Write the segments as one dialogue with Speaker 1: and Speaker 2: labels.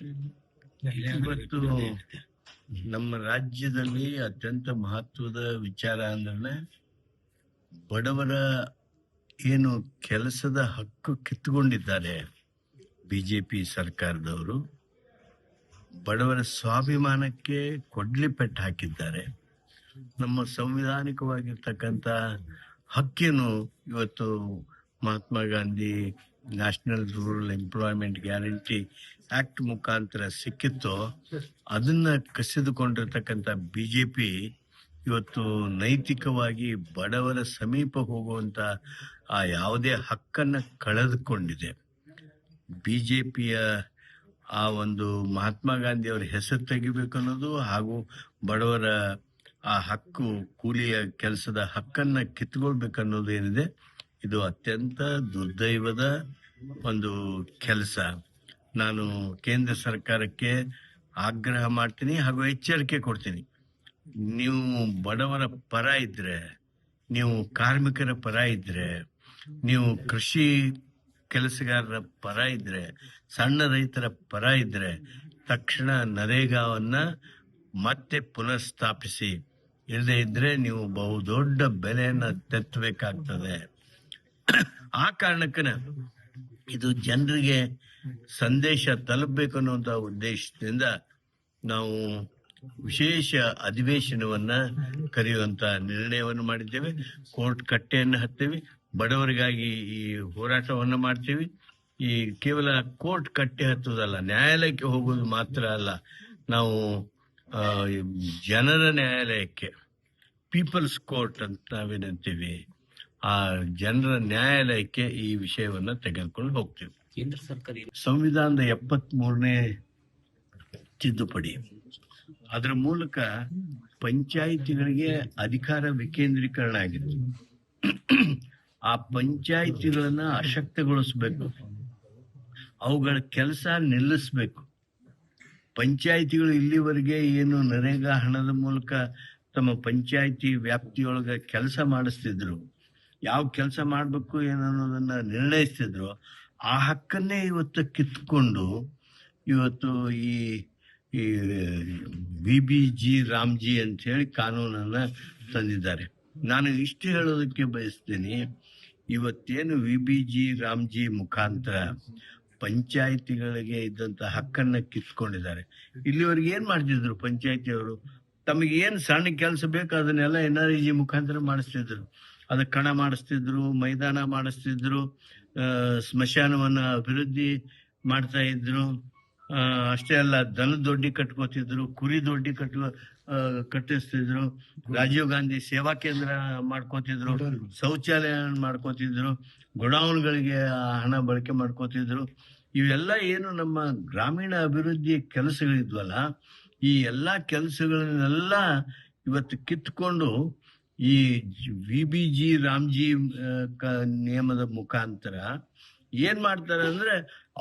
Speaker 1: ಇವತ್ತು ನಮ್ಮ ರಾಜ್ಯದಲ್ಲಿ ಅತ್ಯಂತ ಮಹತ್ವದ ವಿಚಾರ ಅಂದ್ರೆ ಬಡವರ ಏನು ಕೆಲಸದ ಹಕ್ಕು ಕಿತ್ತುಕೊಂಡಿದ್ದಾರೆ ಬಿಜೆಪಿ ಸರ್ಕಾರದವರು ಬಡವರ ಸ್ವಾಭಿಮಾನಕ್ಕೆ ಕೊಡ್ಲಿ ಪೆಟ್ಟು ಹಾಕಿದ್ದಾರೆ. ನಮ್ಮ ಸಂವಿಧಾನಿಕವಾಗಿರ್ತಕ್ಕಂಥ ಹಕ್ಕೇನು ಇವತ್ತು Mahatma Gandhi national rural employment guarantee act ಮುಖಾಂತರ ಸಿಕ್ಕಿತ್ತೋ. ಅದನ್ನ ಕಸಿದುಕೊಂಡಿರ್ತಕ್ಕಂಥ ಬಿಜೆಪಿ ಇವತ್ತು ನೈತಿಕವಾಗಿ ಬಡವರ ಸಮೀಪ ಹೋಗುವಂತ ಆ ಯಾವುದೇ ಹಕ್ಕನ್ನ ಕಳೆದುಕೊಂಡಿದೆ. ಬಿಜೆಪಿಯ ಆ ಒಂದು ಮಹಾತ್ಮ ಗಾಂಧಿ ಅವರ ಹೆಸರು ತೆಗಿಬೇಕು ಅನ್ನೋದು ಹಾಗೂ ಬಡವರ ಆ ಹಕ್ಕು, ಕೂಲಿಯ ಕೆಲಸದ ಹಕ್ಕನ್ನ ಕಿತ್ಕೊಳ್ಬೇಕನ್ನೋದು ಏನಿದೆ. ಇದು ಅತ್ಯಂತ ದುರ್ದೈವದ ಒಂದು ಕೆಲಸ. ನಾನು ಕೇಂದ್ರ ಸರ್ಕಾರಕ್ಕೆ ಆಗ್ರಹ ಮಾಡ್ತೀನಿ ಹಾಗೂ ಎಚ್ಚರಿಕೆ ಕೊಡ್ತೀನಿ. ನೀವು ಬಡವರ ಪರ ಇದ್ರೆ, ನೀವು ಕಾರ್ಮಿಕರ ಪರ ಇದ್ರೆ, ನೀವು ಕೃಷಿ ಕೆಲಸಗಾರರ ಪರ ಇದ್ರೆ, ಸಣ್ಣ ರೈತರ ಪರ ಇದ್ರೆ, ತಕ್ಷಣ ನರೇಗಾವನ್ನ ಮತ್ತೆ ಪುನಃಸ್ಥಾಪಿಸಿ. ಇಲ್ಲದೆ ಇದ್ರೆ ನೀವು ಬಹುದೊಡ್ಡ ಬೆಲೆಯನ್ನ ತೆತ್ತಬೇಕಾಗ್ತದೆ. ಆ ಕಾರಣಕ್ಕನ ಇದು ಜನರಿಗೆ ಸಂದೇಶ ತಲುಪಬೇಕು ಅನ್ನುವಂತ ಉದ್ದೇಶದಿಂದ ನಾವು ವಿಶೇಷ ಅಧಿವೇಶನವನ್ನ ಕರೆಯುವಂತ ನಿರ್ಣಯವನ್ನು ಮಾಡಿದ್ದೇವೆ. ಕೋರ್ಟ್ ಕಟ್ಟೆಯನ್ನು ಹತ್ತೀವಿ. ಬಡವರಿಗಾಗಿ ಈ ಹೋರಾಟವನ್ನು ಮಾಡ್ತೀವಿ. ಈ ಕೇವಲ ಕೋರ್ಟ್ ಕಟ್ಟೆ ಹತ್ತುವುದಲ್ಲ ನ್ಯಾಯಾಲಯಕ್ಕೆ ಹೋಗುವುದು ಮಾತ್ರ ಅಲ್ಲ, ನಾವು ಜನರ ನ್ಯಾಯಾಲಯಕ್ಕೆ, ಪೀಪಲ್ಸ್ ಕೋರ್ಟ್ ಅಂತ ನಾವೇನಂತೀವಿ. ಆ ಜನರ ನ್ಯಾಯಾಲಯಕ್ಕೆ ಈ ವಿಷಯವನ್ನ ತೆಗೆದುಕೊಂಡು ಹೋಗ್ತೀವಿ.
Speaker 2: ಕೇಂದ್ರ ಸರ್ಕಾರ
Speaker 1: ಸಂವಿಧಾನದ ಎಪ್ಪತ್ತ್ ಮೂರನೇ ತಿದ್ದುಪಡಿ. ಅದರ ಮೂಲಕ ಪಂಚಾಯಿತಿಗಳಿಗೆ ಅಧಿಕಾರ ವಿಕೇಂದ್ರೀಕರಣ ಆಗಿದೆ. ಆ ಪಂಚಾಯಿತಿಗಳನ್ನ ಅಶಕ್ತಗೊಳಿಸಬೇಕು. ಅವುಗಳ ಕೆಲಸ ನಿಲ್ಲಿಸಬೇಕು. ಪಂಚಾಯಿತಿಗಳು ಇಲ್ಲಿವರೆಗೆ ಏನು ನರೇಗಾ ಹಣದ ಮೂಲಕ ತಮ್ಮ ಪಂಚಾಯಿತಿ ವ್ಯಾಪ್ತಿಯೊಳಗ ಕೆಲಸ ಮಾಡಿಸ್ತಿದ್ರು. ಯಾವ ಕೆಲಸ ಮಾಡಬೇಕು ಏನನ್ನೋದನ್ನ ನಿರ್ಣಯಿಸ್ತಿದ್ರು, ಆ ಹಕ್ಕನ್ನೇ ಇವತ್ತು ಕಿತ್ಕೊಂಡು ಇವತ್ತು ಈ ಈ ವಿ ಬಿ ಜಿ ರಾಮ್ಜಿ ಅಂತ ಹೇಳಿ ಕಾನೂನನ್ನ ತಂದಿದ್ದಾರೆ. ನಾನು ಇಷ್ಟು ಹೇಳೋದಕ್ಕೆ ಬಯಸ್ತೀನಿ, ಇವತ್ತೇನು ವಿ ಬಿ ಜಿ ರಾಮ್ಜಿ ಮುಖಾಂತರ ಪಂಚಾಯಿತಿಗಳಿಗೆ ಇದ್ದಂತ ಹಕ್ಕನ್ನ ಕಿತ್ಕೊಂಡಿದ್ದಾರೆ. ಇಲ್ಲಿವರೆಗೆ ಏನ್ ಮಾಡ್ತಿದ್ರು ಪಂಚಾಯಿತಿಯವರು? ತಮಗೆ ಏನ್ ಸಣ್ಣ ಕೆಲಸ ಬೇಕು ಅದನ್ನೆಲ್ಲ ಎನ್ ಆರ್ ಜಿ ಮುಖಾಂತರ ಮಾಡಿಸ್ತಿದ್ರು. ಅದಕ್ಕೆ ಕಣ ಮಾಡಿಸ್ತಿದ್ರು, ಮೈದಾನ ಮಾಡಿಸ್ತಿದ್ರು ಸ್ಮಶಾನವನ್ನ ಅಭಿವೃದ್ಧಿ ಮಾಡ್ತಾ ಇದ್ರು. ಅಷ್ಟೇ ಅಲ್ಲ ದೊಡ್ಡಿ ಕಟ್ಕೋತಿದ್ರು, ಕುರಿ ದೊಡ್ಡಿ ಕಟ್ಟುವ ಕಟ್ಟಿಸ್ತಿದ್ರು. ರಾಜೀವ್ ಗಾಂಧಿ ಸೇವಾ ಕೇಂದ್ರ ಮಾಡ್ಕೋತಿದ್ರು ಶೌಚಾಲಯ ಮಾಡ್ಕೋತಿದ್ರು, ಗೋಡೌನ್ಗಳಿಗೆ ಹಣ ಬಳಕೆ ಮಾಡ್ಕೋತಿದ್ರು. ಇವೆಲ್ಲ ಏನು ನಮ್ಮ ಗ್ರಾಮೀಣ ಅಭಿವೃದ್ಧಿ ಕೆಲಸಗಳಿದ್ವಲ್ಲ, ಈ ಎಲ್ಲಾ ಕೆಲಸಗಳನ್ನೆಲ್ಲ ಇವತ್ತು ಕಿತ್ಕೊಂಡು ಈ ವಿ ಬಿ ಜಿ ರಾಮ್ಜಿ ನಿಯಮದ ಮುಖಾಂತರ ಏನ್ ಮಾಡ್ತಾರೆ ಅಂದ್ರೆ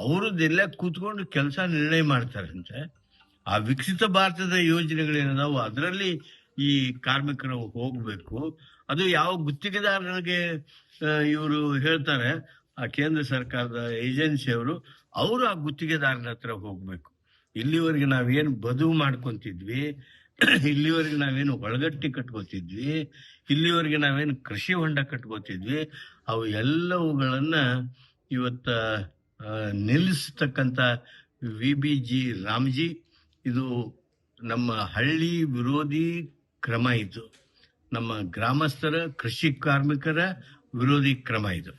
Speaker 1: ಅವ್ರದ್ದೆಲ್ಲ ಕೂತ್ಕೊಂಡು ಕೆಲಸ ನಿರ್ಣಯ ಮಾಡ್ತಾರಂತೆ. ಆ ವಿಕಸಿತ ಭಾರತದ ಯೋಜನೆಗಳೇನದಾವು ಅದರಲ್ಲಿ ಈ ಕಾರ್ಮಿಕರು ಹೋಗ್ಬೇಕು. ಅದು ಯಾವ ಗುತ್ತಿಗೆದಾರರಿಗೆ ಇವರು ಹೇಳ್ತಾರೆ, ಆ ಕೇಂದ್ರ ಸರ್ಕಾರದ ಏಜೆನ್ಸಿಯವರು ಅವರು ಆ ಗುತ್ತಿಗೆದಾರನ ಹತ್ರ ಹೋಗ್ಬೇಕು. ಇಲ್ಲಿವರೆಗೆ ನಾವೇನು ಬದುವು ಮಾಡ್ಕೊಂತಿದ್ವಿ ಇಲ್ಲಿವರೆಗೆ ನಾವೇನು ಒಳಗಟ್ಟಿ ಕಟ್ಕೋತಿದ್ವಿ, ಇಲ್ಲಿವರೆಗೆ ನಾವೇನು ಕೃಷಿ ಹೊಂಡ ಕಟ್ಕೋತಿದ್ವಿ, ಅವು ಎಲ್ಲವುಗಳನ್ನ ಇವತ್ತ ನಿಲ್ಲಿಸತಕ್ಕಂಥ ವಿ ಬಿ ಜಿ ರಾಮ್ಜಿ, ಇದು ನಮ್ಮ ಹಳ್ಳಿ ವಿರೋಧಿ ಕ್ರಮ ಇದು. ನಮ್ಮ ಗ್ರಾಮಸ್ಥರ, ಕೃಷಿ ಕಾರ್ಮಿಕರ ವಿರೋಧಿ ಕ್ರಮ ಇದು.